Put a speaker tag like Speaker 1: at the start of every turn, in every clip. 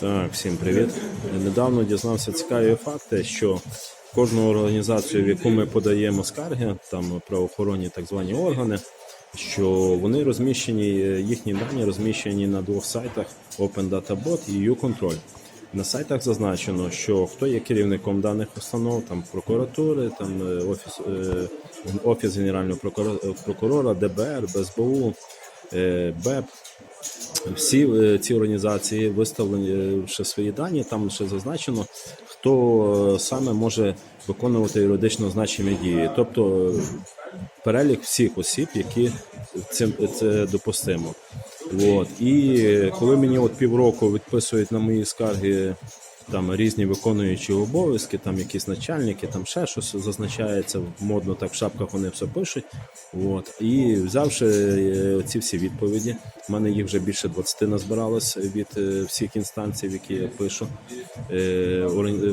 Speaker 1: Так, всім привіт. Недавно дізнався цікаві факти, що кожну організацію, в яку ми подаємо скарги, там правоохоронні так звані органи, що вони розміщені, їхні дані розміщені на двох сайтах Open Data Bot і U-Control. На сайтах зазначено, що хто є керівником даних установ, там прокуратури, там е, офіс, е, офіс генерального прокурора, ДБР, БСБУ, е, БЕП, всі е, ці організації виставлені е, ще свої дані. Там ще зазначено, хто е, саме може виконувати юридично значимі дії, тобто перелік всіх осіб, які цим це допустимо. От. І коли мені от півроку відписують на мої скарги. Там різні виконуючі обов'язки, там якісь начальники, там ще щось зазначається модно, так в шапках вони все пишуть. От. І взявши е, ці всі відповіді, в мене їх вже більше 20 назбиралось від е, всіх інстанцій, які я пишу, е,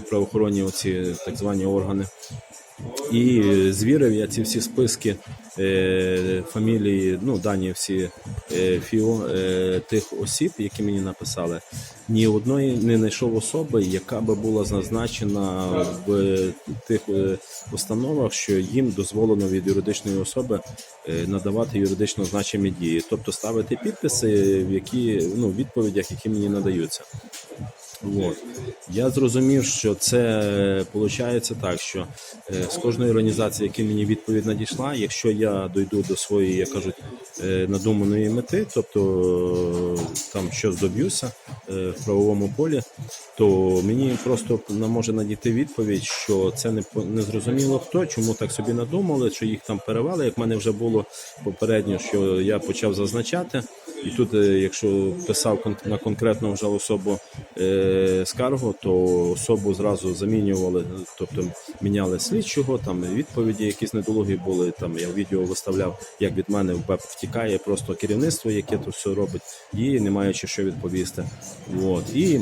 Speaker 1: правоохоронні оці так звані органи. І звірив я ці всі списки фамілії, ну дані всі ФІО е, тих осіб, які мені написали. Ні одної не знайшов особи, яка би була зазначена в тих е, установах, що їм дозволено від юридичної особи е, надавати юридично значимі дії, тобто ставити підписи, в які ну відповідях, які мені надаються. От. Я зрозумів, що це виходить так, що е, з кожної організації, яка мені відповідь надійшла, якщо я дойду до своєї, як кажуть, е, надуманої мети, тобто е, там щось доб'юся в правовому полі, то мені просто може надійти відповідь, що це не не зрозуміло хто, чому так собі надумали, що їх там перевели. Як в мене вже було попередньо, що я почав зазначати. І тут, е, якщо писав на конкретну вже особу е, скаргу, то особу зразу замінювали, тобто міняли слідчого, там відповіді якісь недолугі були. Там я відео виставляв, як від мене в БЕП втікає просто керівництво, яке то все робить, і не маючи що відповісти. От. І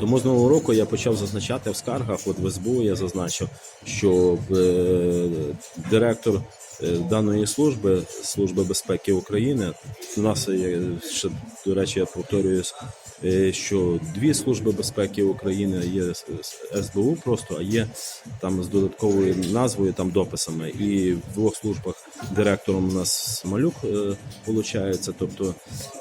Speaker 1: тому з нового року я почав зазначати в скаргах, от в СБУ я зазначив, що е, директор е, даної служби, Служби безпеки України, у нас ще, до речі, я повторююсь, що дві служби безпеки України є СБУ просто, а є там з додатковою назвою, там дописами. І в двох службах директором у нас Малюк виходить, тобто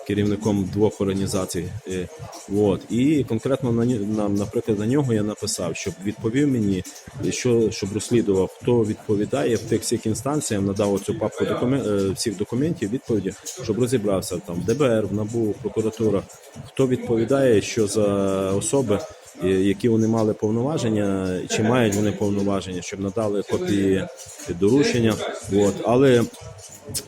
Speaker 1: керівником двох організацій. Е, От. І конкретно на, ню- на, наприклад, на нього я написав, щоб відповів мені, що, щоб розслідував, хто відповідає в тих всіх інстанціях, надав оцю папку докумен, е, всіх документів, відповіді, щоб розібрався там ДБР, в НАБУ, прокуратура, хто відповідає, що за особи, які вони мали повноваження, чи мають вони повноваження, щоб надали копії доручення. От. Але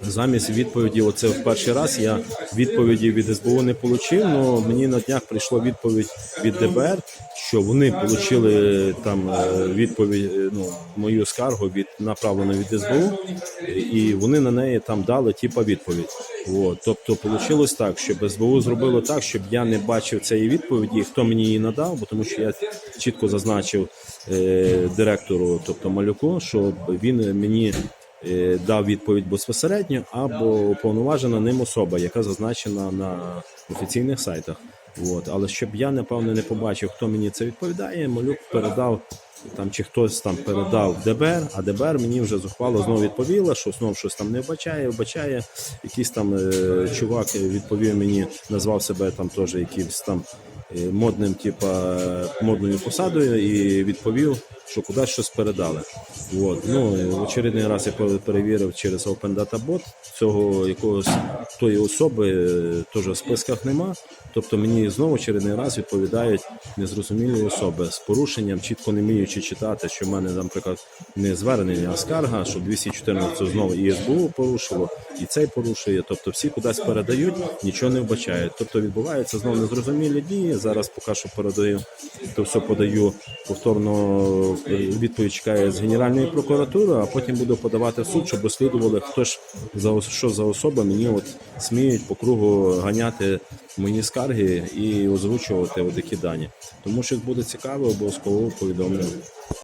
Speaker 1: Замість відповіді, оце в перший раз я відповіді від СБУ не отримав, але мені на днях прийшла відповідь від ДБР, що вони отримали там е, відповідь, е, ну мою скаргу від направлену від СБУ, і вони на неї там дали типа відповідь. От, тобто вийшло так, щоб СБУ зробило так, щоб я не бачив цієї відповіді, хто мені її надав, бо тому що я чітко зазначив е, директору, тобто малюку, щоб він мені дав відповідь безпосередньо або уповноважена ним особа, яка зазначена на офіційних сайтах. От. Але щоб я напевно не побачив, хто мені це відповідає, малюк передав там чи хтось там передав ДБР, а ДБР мені вже зухвало знову відповіла, що знову щось там не вбачає, вбачає. Якийсь там е, чувак відповів мені, назвав себе там теж якимсь там е, модним, типа модною посадою, і відповів, що кудись щось передали. От. Ну, в очередний раз я перевірив через Open Data Bot, цього якогось тої особи е, теж в списках нема. Тобто мені знову очередний раз відповідають незрозумілі особи з порушенням, чітко не вміючи читати, що в мене, наприклад, не звернення, а скарга, що 214 знову і СБУ порушило, і цей порушує. Тобто всі кудись передають, нічого не вбачають. Тобто відбуваються знову незрозумілі дії. Зараз поки що передаю, то все подаю повторно відповідь чекає з Генеральної прокуратури, а потім буду подавати в суд, щоб розслідували, хто ж за що за особа мені от сміють по кругу ганяти мої скарги і озвучувати такі дані. Тому що буде цікаво, обов'язково повідомлю.